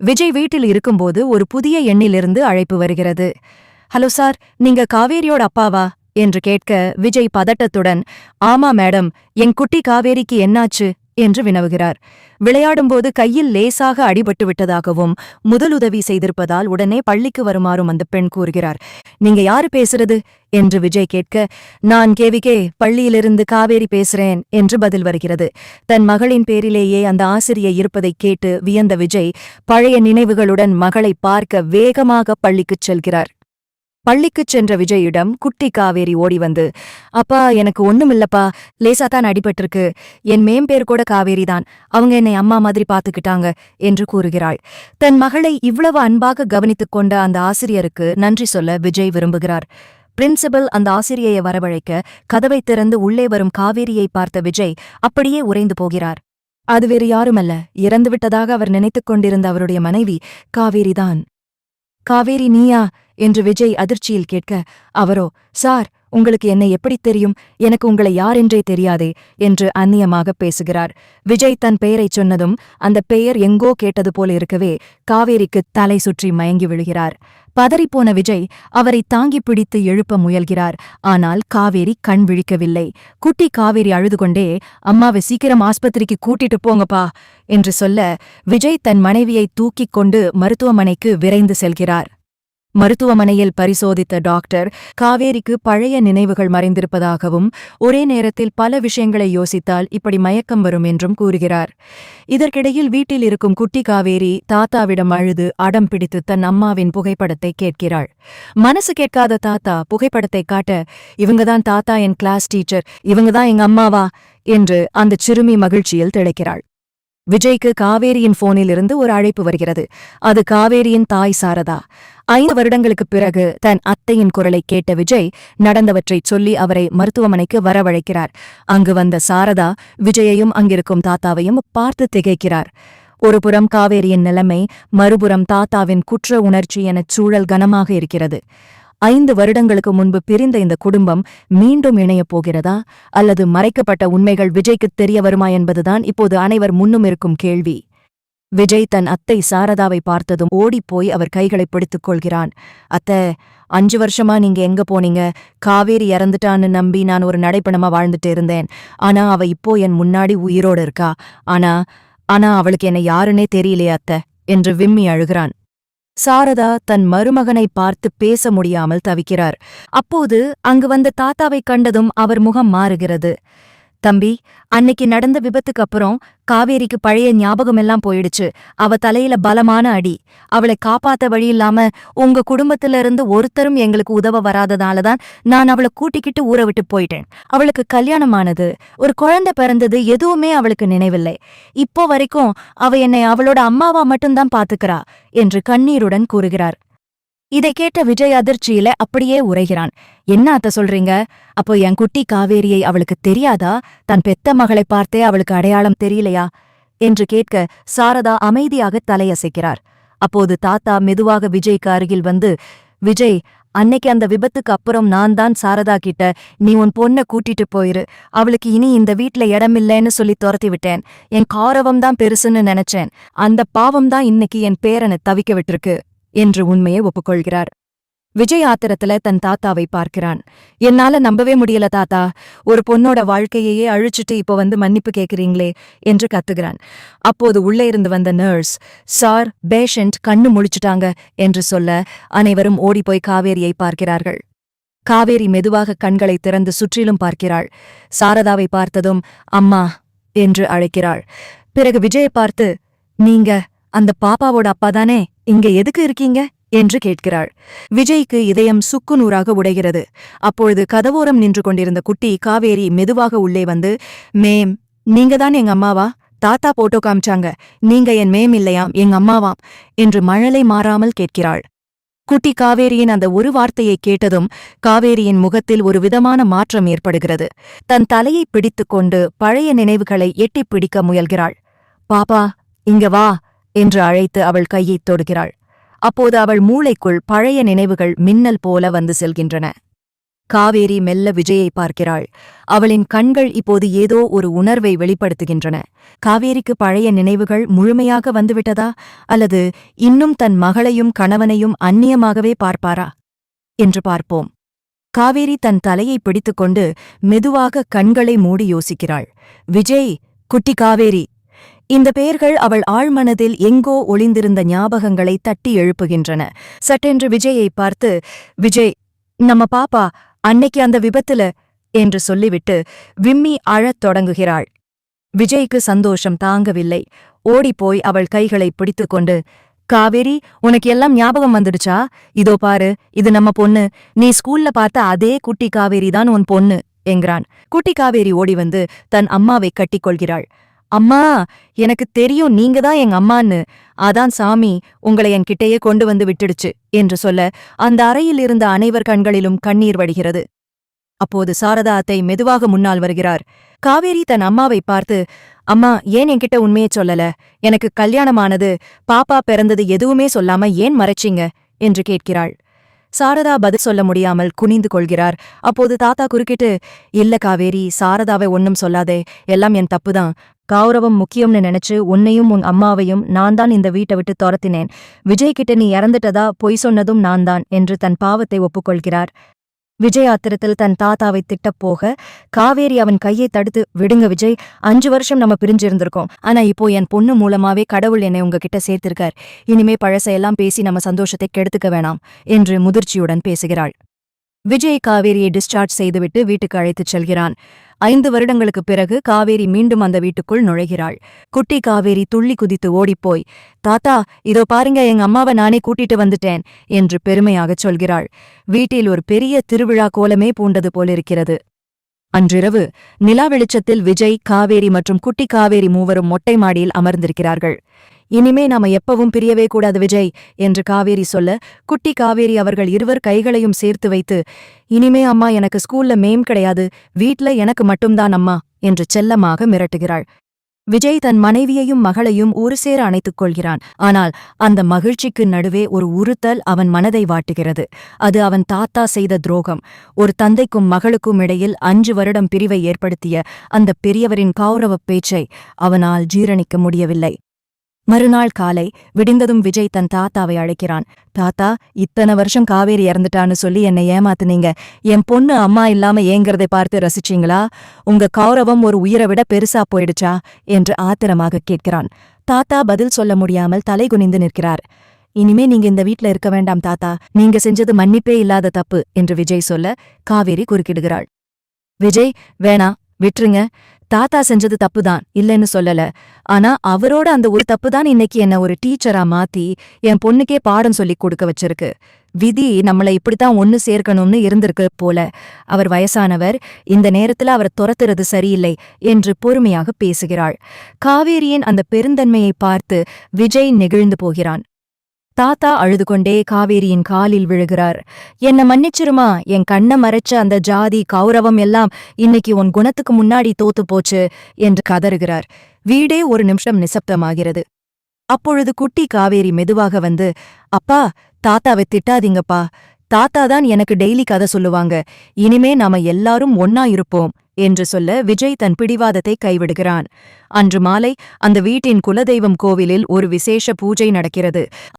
விஜய் வீட்டில் இருக்கும்போது ஒரு புதிய எண்ணிலிருந்து அழைப்பு வருகிறது. ஹலோ சார் நீங்க காவேரியோட அப்பாவா? என்று கேட்க விஜய் பதட்டத்துடன் ஆமா மேடம் என் குட்டி காவேரிக்கு என்னாச்சு? என்று வினவுகிறார். விளையாடும்போது கையில் லேசாக அடிபட்டு விட்டதாகவும் முதலுதவி செய்திருப்பதால் உடனே பள்ளிக்கு வருமாறும் அந்த பெண் கூறுகிறார். நீங்க யாரு பேசுறது? என்று விஜய் கேட்க நான் கேவிகே பள்ளியிலிருந்து காவேரி பேசுறேன் என்று பதில் வருகிறது. தன் மகளின் பேரிலேயே அந்த ஆசிரியை இருப்பதைக் கேட்டு வியந்த விஜய் பழைய நினைவுகளுடன் மகளை பார்க்க வேகமாக பள்ளிக்குச் செல்கிறார். பள்ளிக்குச் சென்ற விஜயிடம் குட்டி காவேரி ஓடி வந்து அப்பா எனக்கு ஒண்ணுமில்லப்பா லேசா தான் அடிபட்டிருக்கு. என் மேம்பேர் கூட காவேரிதான். அவங்க என்னை அம்மா மாதிரி பாத்துக்கிட்டாங்க என்று கூறுகிறாள். தன் மகளை இவ்வளவு அன்பாக கவனித்துக் கொண்ட அந்த ஆசிரியருக்கு நன்றி சொல்ல விஜய் விரும்புகிறார். பிரின்சிபல் அந்த ஆசிரியையை வரவழைக்க கதவை திறந்து உள்ளே வரும் காவேரியை பார்த்த விஜய் அப்படியே உறைந்து போகிறார். அது வேறு யாருமல்ல. இறந்துவிட்டதாக அவர் நினைத்துக் கொண்டிருந்த அவருடைய மனைவி காவேரிதான். காவேரி நீயா? என்று விஜய் அதிர்ச்சியில் கேட்க அவரோ சார் உங்களுக்கு என்னை எப்படித் தெரியும்? எனக்கு உங்களை யாரென்றே தெரியாதே என்று அந்நியமாக பேசுகிறார். விஜய் தன் பெயரைச் சொன்னதும் அந்த பெயர் எங்கோ கேட்டது போல இருக்கவே காவேரிக்கு தலை சுற்றி மயங்கி விழுகிறார். பதறிப்போன விஜய் அவரை தாங்கிப் பிடித்து எழுப்ப முயல்கிறார். ஆனால் காவேரி கண் விழிக்கவில்லை. குட்டி காவேரி அழுது கொண்டே அம்மாவை சீக்கிரம் ஆஸ்பத்திரிக்கு கூட்டிட்டு போங்கப்பா என்று சொல்ல விஜய் தன் மனைவியை தூக்கிக் கொண்டு மருத்துவமனைக்கு விரைந்து செல்கிறார். மருத்துவமனையில் பரிசோதித்த டாக்டர் காவேரிக்கு பழைய நினைவுகள் மறைந்திருப்பதாகவும் ஒரே நேரத்தில் பல விஷயங்களை யோசித்தால் இப்படி மயக்கம் வரும் என்றும் கூறுகிறார். இதற்கிடையில் வீட்டில் இருக்கும் குட்டி காவேரி தாத்தாவிடம் அழுது அடம் பிடித்து தன் அம்மாவின் புகைப்படத்தை கேட்கிறாள். மனசு கேட்காத தாத்தா புகைப்படத்தை காட்ட இவங்கதான் தாத்தா என் கிளாஸ் டீச்சர் இவங்கதான் எங்க அம்மாவா? என்று அந்த சிறுமி மகிழ்ச்சியில் திளைக்கிறாள். விஜய்க்கு காவேரியின் போனிலிருந்து ஒரு அழைப்பு வருகிறது. அது காவேரியின் தாய் சாரதா. ஐந்து வருடங்களுக்குப் பிறகு தன் அத்தையின் குரலை கேட்ட விஜய் நடந்தவற்றைச் சொல்லி அவரை மருத்துவமனைக்கு வரவழைக்கிறார். அங்கு வந்த சாரதா விஜயையும் அங்கிருக்கும் தாத்தாவையும் பார்த்து திகைக்கிறார். ஒருபுறம் காவேரியின் நிலைமை மறுபுறம் தாத்தாவின் குற்ற உணர்ச்சி எனச் சூழல் கனமாக இருக்கிறது. ஐந்து வருடங்களுக்கு முன்பு பிரிந்த இந்த குடும்பம் மீண்டும் இணையப் போகிறதா? அல்லது மறைக்கப்பட்ட உண்மைகள் விஜய்க்குத் தெரிய வருமா என்பதுதான் இப்போது அனைவர் முன்னும் இருக்கும் கேள்வி. விஜய் தன் அத்தை சாரதாவை பார்த்ததும் ஓடிப்போய் அவர் கைகளை பிடித்துக் கொள்கிறான். அத்த அஞ்சு வருஷமா நீங்க எங்க போனீங்க? காவேரி இறந்துட்டான்னு நம்பி நான் ஒரு நடைப்பணமா வாழ்ந்துட்டு இருந்தேன். ஆனா அவ இப்போ என் முன்னாடி உயிரோட இருக்கா. ஆனா ஆனா அவளுக்கு என்ன யாருன்னே தெரியலையே அத்தை என்று விம்மி அழுகிறான். சாரதா தன் மருமகனை பார்த்து பேச முடியாமல் தவிக்கிறார். அப்போது அங்கு வந்த தாத்தாவைக் கண்டதும் அவர் முகம் மாறுகிறது. தம்பி அன்னைக்கு நடந்த விபத்துக்கு அப்புறம் காவேரிக்கு பழைய ஞாபகமெல்லாம் போயிடுச்சு. அவ தலையில பலமான அடி. அவளை காப்பாத்த வழி இல்லாம உங்க குடும்பத்துல இருந்து ஒருத்தரும் எங்களுக்கு உதவ வராததாலதான் நான் அவளை கூட்டிக்கிட்டு ஊற விட்டு போயிட்டேன். அவளுக்கு கல்யாணமானது. ஒரு குழந்தை பிறந்தது எதுவுமே அவளுக்கு நினைவில்லை. இப்போ வரைக்கும் அவ என்னை அவளோட அம்மாவா மட்டும்தான் பாத்துக்கிறா என்று கண்ணீருடன் கூறுகிறார். இதை கேட்ட விஜய் அதிர்ச்சியில அப்படியே உரைகிறான். என்ன அத்த சொல்றீங்க? அப்போ என் குட்டி காவேரியை அவளுக்கு தெரியாதா? தன் பெத்த மகளை பார்த்தே அவளுக்கு அடையாளம் தெரியலையா? என்று கேட்க சாரதா அமைதியாக தலையசைக்கிறார். அப்போது தாத்தா மெதுவாக விஜய்க்கு அருகில் வந்து விஜய் அன்னைக்கு அந்த விபத்துக்கு அப்புறம் நான் தான் சாரதா கிட்ட நீ உன் பொண்ண கூட்டிட்டு போயிரு. அவளுக்கு இனி இந்த வீட்ல இடமில்லைன்னு சொல்லி துரத்தி விட்டேன். என் காரவம் தான் பெருசுன்னு நினைச்சேன். அந்த பாவம் தான் இன்னைக்கு என் பேரனை தவிக்க விட்டுருக்கு. என்று உண்மையை ஒப்புக்கொள்கிறார். விஜய் ஆத்திரத்துல தன் தாத்தாவை பார்க்கிறான். என்னால நம்பவே முடியல தாத்தா. ஒரு பொண்ணோட வாழ்க்கையையே அழிச்சிட்டு இப்போ வந்து மன்னிப்பு கேக்குறீங்களே என்று கத்துகிறான். அப்போது உள்ளே இருந்து வந்த நர்ஸ் சார் பேஷண்ட் கண்ணு முழிச்சிட்டாங்க என்று சொல்ல அனைவரும் ஓடிப்போய் காவேரியை பார்க்கிறார்கள். காவேரி மெதுவாக கண்களை திறந்து சுற்றிலும் பார்க்கிறாள். சாரதாவை பார்த்ததும் அம்மா என்று அழைக்கிறாள். பிறகு விஜயை பார்த்து நீங்க அந்த பாப்பாவோட அப்பாதானே இங்க எதுக்கு இருக்கீங்க? என்று கேட்கிறாள். விஜய்க்கு இதயம் சுக்கு நூறாக உடைகிறது. அப்பொழுது கதவோரம் நின்று கொண்டிருந்த குட்டி காவேரி மெதுவாக உள்ளே வந்து மேம் நீங்க தான் எங்க அம்மாவா? தாத்தா போட்டோ காமிச்சாங்க. நீங்க என் மேம் இல்லையாம் எங்க அம்மாவாம்? என்று மழலை மாறாமல் கேட்கிறாள். குட்டி காவேரியின் அந்த ஒரு வார்த்தையை கேட்டதும் காவேரியின் முகத்தில் ஒரு விதமான மாற்றம் ஏற்படுகிறது. தன் தலையை பிடித்துக்கொண்டு பழைய நினைவுகளை எட்டிப் பிடிக்க முயல்கிறாள். பாப்பா இங்க வா. என்று அழைத்து அவள் கையைத் தொடுகிறாள். அப்போது அவள் மூளைக்குள் பழைய நினைவுகள் மின்னல் போல வந்து செல்கின்றன. காவேரி மெல்ல விஜயை பார்க்கிறாள். அவளின் கண்கள் இப்போது ஏதோ ஒரு உணர்வை வெளிப்படுத்துகின்றன. காவேரிக்கு பழைய நினைவுகள் முழுமையாக வந்துவிட்டதா? அல்லது இன்னும் தன் மகளையும் கணவனையும் அந்நியமாகவே பார்ப்பாரா? என்று பார்ப்போம். காவேரி தன் தலையை பிடித்துக்கொண்டு மெதுவாக கண்களை மூடி யோசிக்கிறாள். விஜய் குட்டி காவேரி இந்த பெயர்கள் அவள் ஆழ்மனதில் எங்கோ ஒளிந்திருந்த ஞாபகங்களை தட்டி எழுப்புகின்றன. சட்டென்று விஜயை பார்த்து விஜய் நம்ம பாப்பா அன்னைக்கு அந்த விபத்துல என்று சொல்லிவிட்டு விம்மி அழத் தொடங்குகிறாள். விஜய்க்கு சந்தோஷம் தாங்கவில்லை. ஓடிப்போய் அவள் கைகளை பிடித்துக்கொண்டு காவேரி உனக்கு எல்லாம் ஞாபகம் வந்துடுச்சா? இதோ பாரு இது நம்ம பொண்ணு. நீ ஸ்கூல்ல பார்த்த அதே குட்டி காவேரி தான் உன் பொண்ணு என்கிறான். குட்டி காவேரி ஓடி வந்து தன் அம்மாவை கட்டிக்கொள்கிறாள் அம்மா எனக்கு தெரியும் நீங்க தான் எங்க அம்மான்னு. அதான் சாமி உங்களை என் கிட்டேயே கொண்டு வந்து விட்டுடுச்சு என்று சொல்ல அந்த அறையில் இருந்த அனைவர் கண்களிலும் கண்ணீர் வடிகிறது. அப்போது சாரதா அத்தை மெதுவாக முன்னால் வருகிறார். காவேரி தன் அம்மாவை பார்த்து அம்மா ஏன் என்கிட்ட உண்மையே சொல்லல? எனக்கு கல்யாணமானது பாப்பா பிறந்தது எதுவுமே சொல்லாம ஏன் மறைச்சிங்க? என்று கேட்கிறாள். சாரதா பதில் சொல்ல முடியாமல் குனிந்து கொள்கிறார். அப்போது தாத்தா குறுக்கிட்டு இல்ல காவேரி சாரதாவை ஒன்னும் சொல்லாதே எல்லாம் என் தப்புதான் கௌரவம் முக்கியம்னு நினைச்சு உன்னையும் உன் அம்மாவையும் நான் தான் இந்த வீட்டை விட்டு துரத்தினேன். விஜய் கிட்ட நீ இறந்துட்டதா? பொய் சொன்னதும் நான் தான் என்று தன் பாவத்தை ஒப்புக்கொள்கிறார். விஜய் ஆத்திரத்தில் தன் தாத்தாவை திட்டப் போக காவேரி அவன் கையை தடுத்து விடுங்க விஜய் அஞ்சு வருஷம் நம்ம பிரிஞ்சிருந்திருக்கோம். ஆனா இப்போ என் பொண்ணு மூலமாவே கடவுள் என்னை உங்ககிட்ட சேர்த்திருக்கார். இனிமே பழசையெல்லாம் பேசி நம்ம சந்தோஷத்தை கெடுத்துக்க வேணாம் என்று முதிர்ச்சியுடன் பேசுகிறாள். விஜய் காவேரியை டிஸ்சார்ஜ் செய்துவிட்டு வீட்டுக்கு அழைத்துச் செல்கிறான். ஐந்து வருடங்களுக்குப் பிறகு காவேரி மீண்டும் அந்த வீட்டுக்குள் நுழைகிறாள். குட்டி காவேரி துள்ளி குதித்து ஓடிப்போய் தாத்தா இதோ பாருங்க எங்க அம்மாவை நானே கூட்டிட்டு வந்துட்டேன் என்று பெருமையாகச் சொல்கிறாள். வீட்டில் ஒரு பெரிய திருவிழா கோலமே பூண்டது போலிருக்கிறது. அன்றிரவு நிலா வெளிச்சத்தில் விஜய் காவேரி மற்றும் குட்டி காவேரி மூவரும் மொட்டை மாடியில் அமர்ந்திருக்கிறார்கள். இனிமே நாம எப்பவும் பிரியவே கூடாது விஜய் என்று காவேரி சொல்ல குட்டி காவேரி அவர்கள் இருவர் கைகளையும் சேர்த்து வைத்து இனிமே அம்மா எனக்கு ஸ்கூல்ல மேம் கிடையாது வீட்ல எனக்கு மட்டும்தான் அம்மா என்று செல்லமாக மிரட்டுகிறாள். விஜய் தன் மனைவியையும் மகளையும் ஒரு சேர அணைத்துக் கொள்கிறான். ஆனால் அந்த மகிழ்ச்சிக்கு நடுவே ஒரு உறுத்தல் அவன் மனதை வாட்டுகிறது. அது அவன் தாத்தா செய்த துரோகம். ஒரு தந்தைக்கும் மகளுக்கும் இடையில் அஞ்சு வருடம் பிரிவை ஏற்படுத்திய அந்த பெரியவரின் கௌரவப் பேச்சை அவனால் ஜீரணிக்க முடியவில்லை. மறுநாள் காலை விடிந்ததும் விஜய் தன் தாத்தாவை அழைக்கிறான். தாத்தா இத்தனை வருஷம் காவேரி இறந்துட்டான்னு சொல்லி என்னை ஏமாத்துனீங்க. என் பொண்ணு அம்மா இல்லாம ஏங்கிறதை பார்த்து ரசிச்சீங்களா? உங்க கௌரவம் ஒரு உயிரை விட பெருசா போயிடுச்சா? என்று ஆத்திரமாக கேட்கிறான். தாத்தா பதில் சொல்ல முடியாமல் தலை குனிந்து நிற்கிறார். இனிமே நீங்க இந்த வீட்ல இருக்க வேண்டாம் தாத்தா. நீங்க செஞ்சது மன்னிப்பே இல்லாத தப்பு என்று விஜய் சொல்ல காவேரி குறுக்கிடுகிறாள். விஜய் வேணா விட்டுருங்க. தாத்தா செஞ்சது தப்புதான் இல்லைன்னு சொல்லல. ஆனா அவரோட அந்த ஒரு தப்புதான் இன்னைக்கு என்ன ஒரு டீச்சரா மாத்தி என் பொண்ணுக்கே பாடம் சொல்லிக் கொடுக்க வச்சிருக்கு. விதி நம்மளை இப்படித்தான் ஒன்னு சேர்க்கணும்னு இருந்திருக்கு போல. அவர் வயசானவர் இந்த நேரத்துல அவரை துரத்துறது சரியில்லை என்று பொறுமையாக பேசுகிறாள். காவேரியின் அந்த பெருந்தன்மையை பார்த்து விஜய் நெகிழ்ந்து போகிறான். தாத்தா அழுது கொண்டே காவேரியின் காலில் விழுகிறார். என்ன மன்னிச்சிருமா? என் கண்ண மறைச்ச அந்த ஜாதி கௌரவம் எல்லாம் இன்னைக்கு உன் குணத்துக்கு முன்னாடி தோத்து போச்சு என்று கதறுகிறார். வீடே ஒரு நிமிஷம் நிசப்தமாகிறது. அப்பொழுது குட்டி காவேரி மெதுவாக வந்து அப்பா தாத்தாவை திட்டாதீங்கப்பா. தாத்தா தான் எனக்கு டெய்லி கதை சொல்லுவாங்க. இனிமே நாம எல்லாரும் ஒன்னா இருப்போம் என்று சொல்ல விஜய் தன் பிடிவாதத்தை கைவிடுகிறான். அன்று மாலை அந்த வீட்டின் குலதெய்வம் கோவிலில் ஒரு விசேஷ பூஜை நடக்கிறது.